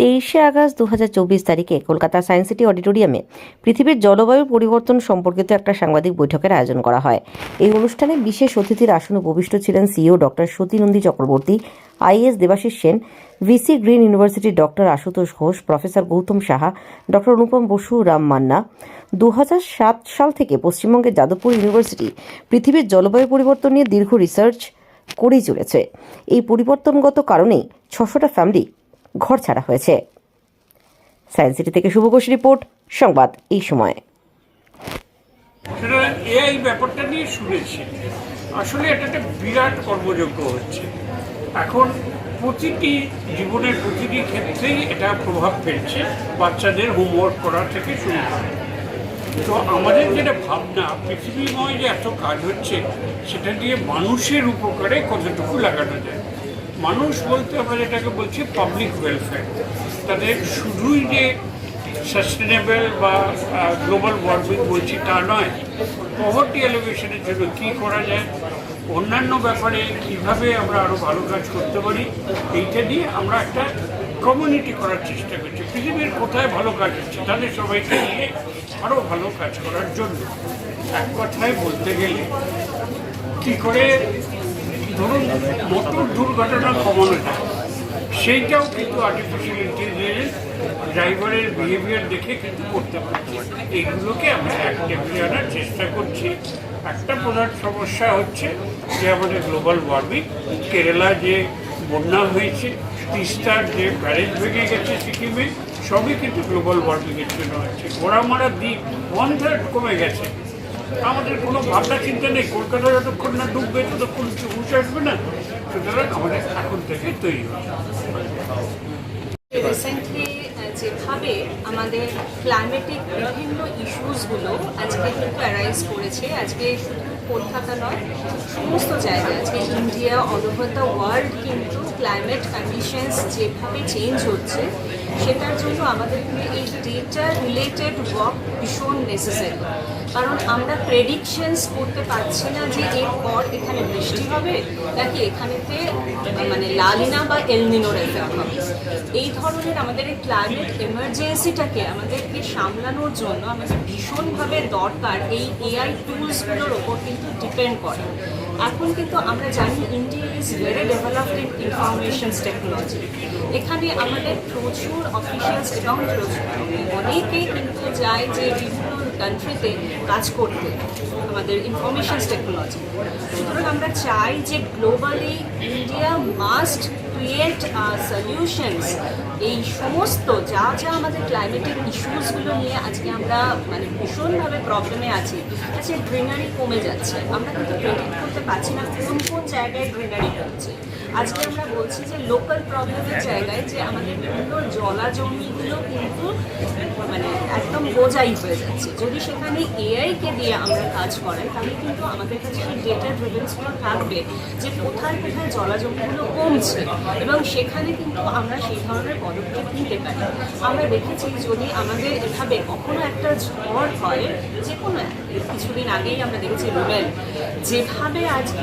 তেইশে আগস্ট দু হাজার চব্বিশ তারিখে কলকাতা সায়েন্স সিটি অডিটোরিয়ামে পৃথিবীর জলবায়ু পরিবর্তন সম্পর্কিত একটা সাংবাদিক বৈঠকের আয়োজন করা হয়। এই অনুষ্ঠানে বিশেষ অতিথির আসনে উপবিষ্ট ছিলেন CEO doctor Satinandi Chakraborty IAS Debasish Sen, VC green ইউনিভার্সিটির doctor Ashutosh Ghosh, professor Goutam Saha, doctor Anupam Basu, Ram Manna. দু সাল থেকে পশ্চিমবঙ্গের যাদবপুর ইউনিভার্সিটি পৃথিবীর জলবায়ু পরিবর্তন নিয়ে দীর্ঘ রিসার্চ করেই চলেছে। এই পরিবর্তনগত কারণেই ছশোটা ফ্যামিলি ঘর ছাড়া হয়েছে। সায়েন্স সিটি থেকে শুভ ঘোষ রিপোর্ট, সংবাদ এই সময়। এআই ব্যাপারটা নিয়ে শুনেছি। আসলে এটা একটা বিরাট কর্মযোগ্য হচ্ছে। এখন প্রতিটি জীবনের প্রতিটি ক্ষেত্রেই এটা প্রভাব ফেলছে, বাচ্চাদের হোমওয়ার্ক করা থেকে শুরু করে। তো আমাদের যেটা ভাবনা, পৃথিবীময় যে এত কাজ হচ্ছে, সেটা দিয়ে মানুষের উপকারে কতটুকু লাগানো যায়? মানুষ বলতে আমরা যেটাকে বলছি পাবলিক ওয়েলফেয়ার তাদের শুধুই যে সাস্টেনেবল বা গ্লোবাল ওয়ার্মিং বলছি তা নয় পভার্টি এলিভেশনের জন্য কী করা যায়, অন্যান্য ব্যাপারে কীভাবে আমরা আরও ভালো কাজ করতে পারি, এইটা দিয়ে আমরা একটা কমিউনিটি করার চেষ্টা করছি। পৃথিবীর কোথায় ভালো কাজ হচ্ছে তাদের সবাইকে নিয়ে আরও ভালো কাজ করার জন্য। এক কথায় বলতে গেলে, কী করে ধরুন মোটর দুর্ঘটনা কমানো যায়। সেইটাও কিন্তু আর্টিফিশিয়াল ইন্টেলিজেন্স ড্রাইভারের বিহেভিয়ার দেখে কিন্তু করতে পারছি। এইগুলোকে আমরা এক আনার চেষ্টা করছি। একটা প্রধান সমস্যা হচ্ছে যে আমাদের গ্লোবাল ওয়ার্মিং কেরালা যে বন্যা হয়েছে, তিস্তার যে ব্যারেজ ভেঙে গেছে সিকিমে, সবই কিন্তু গ্লোবাল ওয়ার্মিংয়ের জন্য হচ্ছে। ঘোড়ামারা দ্বীপ ওয়ান থার্ড কমে গেছে। আমাদের কোনো ভাবনা, চিন্তা নেই। কলকাতা যতক্ষণ না ডুববে, ততক্ষণ উঠে আসবে না। সুতরাং আমাদের এখন থেকে তৈরি রিসেন্টলি যেভাবে আমাদের ক্লাইমেটিক বিভিন্ন ইস্যুসগুলো আজকে কিন্তু অ্যারাইজ করেছে, আজকে কলকাতা নয়, সমস্ত জায়গায় আজকে India all over the world কিন্তু ক্লাইমেট কন্ডিশনস যেভাবে চেঞ্জ হচ্ছে, সেটার জন্য আমাদের এই ডেটা রিলেটেড ওয়ার্ক ভীষণ নেসেসারি কারণ আমরা প্রেডিকশনস করতে পারছি না যে এরপর এখানে বৃষ্টি হবে, নাকি এখানেতে মানে লালিনা বা এলনিনোর এফেক্ট হবে। এই ধরনের আমাদের এই ক্লাইমেট এমার্জেন্সিটাকে আমাদেরকে সামলানোর জন্য আমাদের ভীষণভাবে দরকার এই এআই টুলসগুলোর ওপর কিন্তু ডিপেন্ড করে। এখন কিন্তু আমরা জানি India is very developed in information technology এখানে আমাদের প্রচুর অফিসিয়ালস এবং প্রচুর অনেকেই কিন্তু যায় যে বিভিন্ন কান্ট্রিতে কাজ করতে, আমাদের ইনফরমেশনস টেকনোলজি সুতরাং আমরা চাই যে globally India must create solutions এই সমস্ত যা যা আমাদের ক্লাইমেটিক ইস্যুসগুলো নিয়ে আজকে আমরা মানে ভীষণভাবে প্রবলেমে আছি আজকে গ্রিনারি কমে যাচ্ছে। আমরা কিন্তু প্রেডিক্ট করতে পারছি না কোন কোন জায়গায় গ্রিনারি কমছে আজকে আমরা বলছি যে লোকাল প্রবলেমের জায়গায় যে আমাদের বিভিন্ন জলাজমিগুলো কিন্তু মানে একদম বোঝাই হয়ে যাচ্ছে। যদি সেখানে এআইকে দিয়ে আমরা কাজ করাই, তাহলে কিন্তু আমাদের কাছে সেই ডেটা ড্রিভেন্সগুলো থাকবে যে কোথায় কোথায় জলা জমিগুলো কমছে। এবং সেখানে কিন্তু আমরা সেই ধরনের পদক্ষেপ নিতে পারি। আমরা দেখেছি যদি আমাদের এভাবে কখনো একটা ঝড় হয়, যে কোনো কিছুদিন আগেই আমরা দেখেছি রুবেল যেভাবে আজকে